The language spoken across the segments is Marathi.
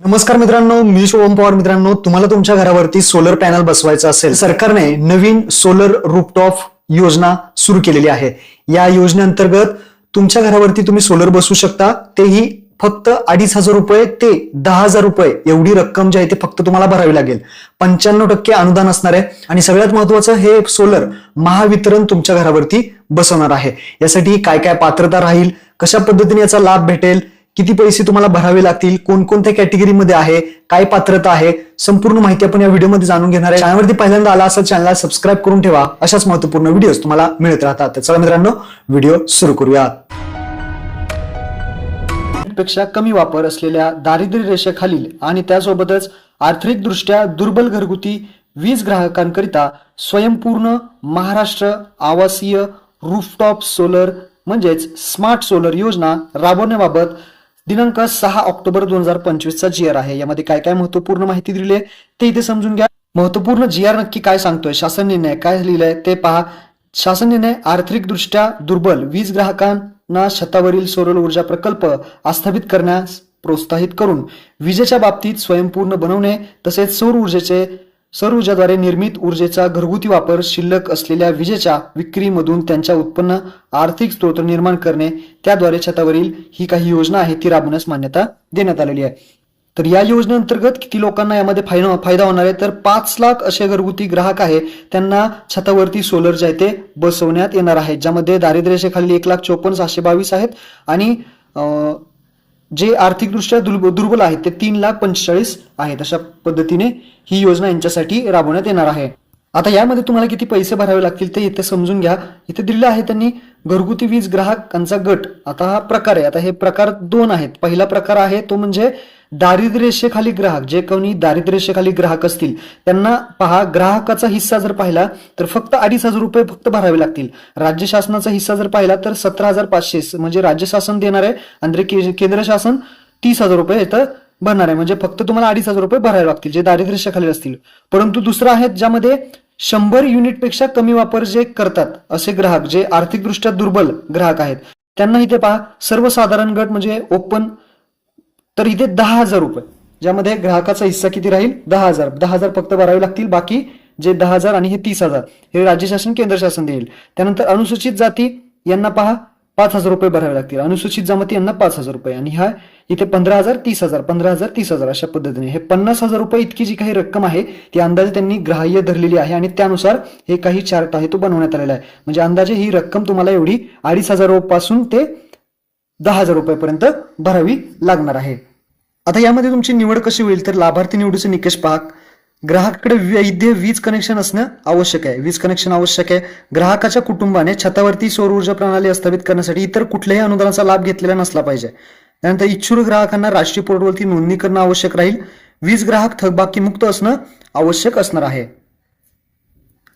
नमस्कार मित्रांनो मी ओम पवार. मित्रांनो तुम्हाला तुमच्या घरावरती सोलर पॅनल बसवायचं असेल सरकारने नवीन सोलर रूपटॉप योजना सुरू केलेली आहे. या योजनेअंतर्गत तुमच्या घरावरती तुम्ही सोलर बसवू शकता. तेही फक्त अडीच हजार रुपये ते दहा हजार रुपये एवढी रक्कम जी आहे ते फक्त तुम्हाला भरावी लागेल. पंच्याण्णव टक्के अनुदान असणार आहे. आणि सगळ्यात महत्वाचं हे सोलर महावितरण तुमच्या घरावरती बसवणार आहे. यासाठी काय काय पात्रता राहील? कशा पद्धतीने याचा लाभ भेटेल? किती पैसे तुम्हाला भरावे लागतील कोणकोणत्या कॅटेगरीमध्ये आहे काय पात्रता आहे संपूर्ण माहिती आपण या व्हिडिओमध्ये जाणून घेणार आहे. चॅनलवरती पहिल्यांदा आला असा चॅनलला सबस्क्राईब करून ठेवा. अशाच महत्त्वपूर्ण व्हिडिओ तुम्हाला मिळत राहतात. चला मित्रांनो व्हिडिओ सुरू करूयात. पेक्षा कमी वापर असलेल्या दारिद्र्य रेषेखालील आणि त्यासोबतच आर्थिकदृष्ट्या दुर्बल घरगुती वीज ग्राहकांकरिता स्वयंपूर्ण महाराष्ट्र आवासीय रूफटॉप सोलर म्हणजेच स्मार्ट सोलर योजना राबवण्याबाबत दिनांक सहा ऑक्टोबर दोन हजार पंचवीसचा जी आर आहे. यामध्ये काय काय महत्त्वपूर्ण माहिती दिली आहे ते इथे समजून घ्या. महत्त्वपूर्ण जी आर नक्की काय सांगतोय? शासन निर्णय काय लिहिलंय ते पहा. शासन निर्णय आर्थिकदृष्ट्या दुर्बल. वीज ग्राहकांना छतावरील सौर ऊर्जा प्रकल्प आस्थापित करण्यास प्रोत्साहित करून विजेच्या बाबतीत स्वयंपूर्ण बनवणे तसेच सौर ऊर्जेचे सौर ऊर्जाद्वारे निर्मित ऊर्जेचा घरगुती वापर शिल्लक असलेल्या विजेच्या विक्रीमधून त्यांच्या उत्पन्न आर्थिक स्त्रोत निर्माण करणे त्याद्वारे छतावरील ही काही योजना आहे ती राबवण्यास मान्यता देण्यात आलेली आहे. तर या योजनेअंतर्गत किती लोकांना यामध्ये फायदा फायदा होणार आहे? तर पाच लाख असे घरगुती ग्राहक आहे त्यांना छतावरती सोलर जे आहे ते बसवण्यात येणार आहे ज्यामध्ये दारिद्र्यरेषेखाली एक लाख चोपन्न सहाशे बावीस आहेत आणि जे आर्थिकदृष्ट्या दुर्ब- दुर्बल आहेत ते तीन लाख पंचेचाळीस आहेत. अशा पद्धतीने ही योजना यांच्यासाठी राबवण्यात येणार आहे. आता यामध्ये तुम्हाला किती पैसे भरावे लागतील ते इथे समजून घ्या. इथे दिलेलं आहे त्यांनी घरगुती वीज ग्राहकांचा गट. आता हा प्रकार आहे. आता हे प्रकार दोन आहेत. पहिला प्रकार आहे तो म्हणजे दारिद्र्य रेषेखाली ग्राहक. जे कोणी दारिद्र्यरेषेखाली ग्राहक असतील त्यांना पहा ग्राहकाचा हिस्सा जर पाहिला तर फक्त अडीच हजार रुपये फक्त भरावे लागतील. राज्य शासनाचा हिस्सा जर पाहिला तर सतरा हजार पाचशे. म्हणजे राज्य शासन देणार आहे. आणि केंद्र शासन तीस हजार रुपये इथं भरणार आहे. म्हणजे फक्त तुम्हाला अडीच हजार रुपये भरावे लागतील जे दारिद्र्यरेषेखाली असतील. परंतु दुसरं आहे ज्यामध्ये शंभर युनिटपेक्षा कमी वापर जे करतात असे ग्राहक जे आर्थिकदृष्ट्या दुर्बल ग्राहक आहेत त्यांना इथे पहा सर्वसाधारण गट म्हणजे ओपन तर इथे दहा हजार रुपये ज्यामध्ये ग्राहकाचा हिस्सा किती राहील? दहा हजार. दहा हजार फक्त भरावे लागतील बाकी जे दहा हजार आणि हे तीस हजार हे राज्य शासन केंद्र शासन देईल. त्यानंतर अनुसूचित जाती यांना पहा पाच हजार रुपये भरावे लागतील. अनुसूचित जमाती यांना पाच हजार रुपये. आणि ह्या इथे पंधरा हजार तीस हजार पंधरा हजार तीस हजार अशा पद्धतीने. हे पन्नास हजार रुपये इतकी जी काही रक्कम आहे ती अंदाजे त्यांनी ग्राह्य धरलेली आहे. आणि त्यानुसार हे काही चार्ट आहे तो बनवण्यात आलेला आहे. म्हणजे अंदाजे ही रक्कम तुम्हाला एवढी अडीच हजारपासून ते दहा हजार रुपयापर्यंत भरावी लागणार आहे. आता यामध्ये तुमची निवड कशी होईल तर लाभार्थी निवडीचे निकष पहा ग्राहकाकडे वैध वीज कनेक्शन असणं आवश्यक आहे. वीज कनेक्शन आवश्यक आहे. ग्राहकाच्या कुटुंबाने छतावरती सौर ऊर्जा प्रणाली स्थापित करण्यासाठी इतर कुठल्याही अनुदानाचा लाभ घेतलेला नसला पाहिजे. त्यानंतर इच्छुक ग्राहकांना राष्ट्रीय पोर्टलवरती नोंदणी करणं आवश्यक राहील. वीज ग्राहक थकबाकी मुक्त असणं आवश्यक असणार आहे.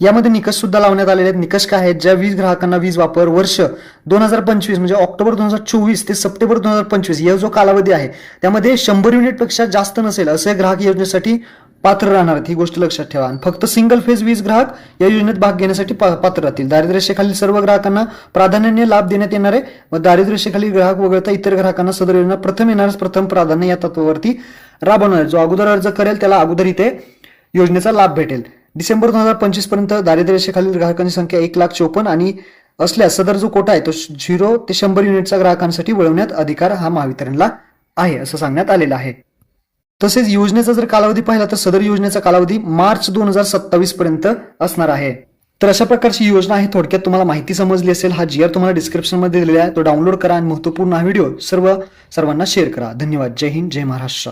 यामध्ये निकष सुद्धा लावण्यात आलेले आहेत. निकष काय आहेत? ज्या वीज ग्राहकांना वीज वापर वर्ष दोन हजार पंचवीस म्हणजे ऑक्टोबर दोन हजार चोवीस ते सप्टेंबर दोन हजार पंचवीस या जो कालावधी आहे त्यामध्ये शंभर युनिटपेक्षा जास्त नसेल असे ग्राहक योजनेसाठी पात्र राहणार आहेत. ही गोष्ट लक्षात ठेवा. आणि फक्त सिंगल फेज वीज ग्राहक या योजनेत भाग घेण्यासाठी पा- पात्र राहतील. दारिद्र्यरेषेखालील सर्व ग्राहकांना प्राधान्याने लाभ देण्यात येणार आहे व दारिद्र्यरेषेखालील ग्राहक वगळता इतर ग्राहकांना सदर योजना प्रथम येणारच प्रथम प्राधान्य या तत्वावरती राबवणार जो अगोदर अर्ज करेल त्याला अगोदर इथे योजनेचा लाभ भेटेल. डिसेंबर दोन हजार पंचवीसपर्यंत दारिद्र्यरेषेखालील ग्राहकांची संख्या एक लाख चोपन्न आणि असल्यास सदर जो कोटा आहे तो झिरो ते शंभर युनिटचा ग्राहकांसाठी वळवण्यात अधिकार हा महावितरणला आहे असं सांगण्यात आलेलं आहे. तसेच योजनेचा जर कालावधी पाहिला तर सदर योजनेचा कालावधी मार्च दोन हजार सत्तावीस पर्यंत असणार आहे. तर अशा प्रकारची योजना आहे थोडक्यात तुम्हाला माहिती समजली असेल हा जी आर तुम्हाला डिस्क्रिप्शनमध्ये दिलेला आहे तो डाउनलोड करा आणि महत्त्वपूर्ण हा व्हिडिओ सर्व सर्वांना शेअर करा. धन्यवाद. जय हिंद जय महाराष्ट्र.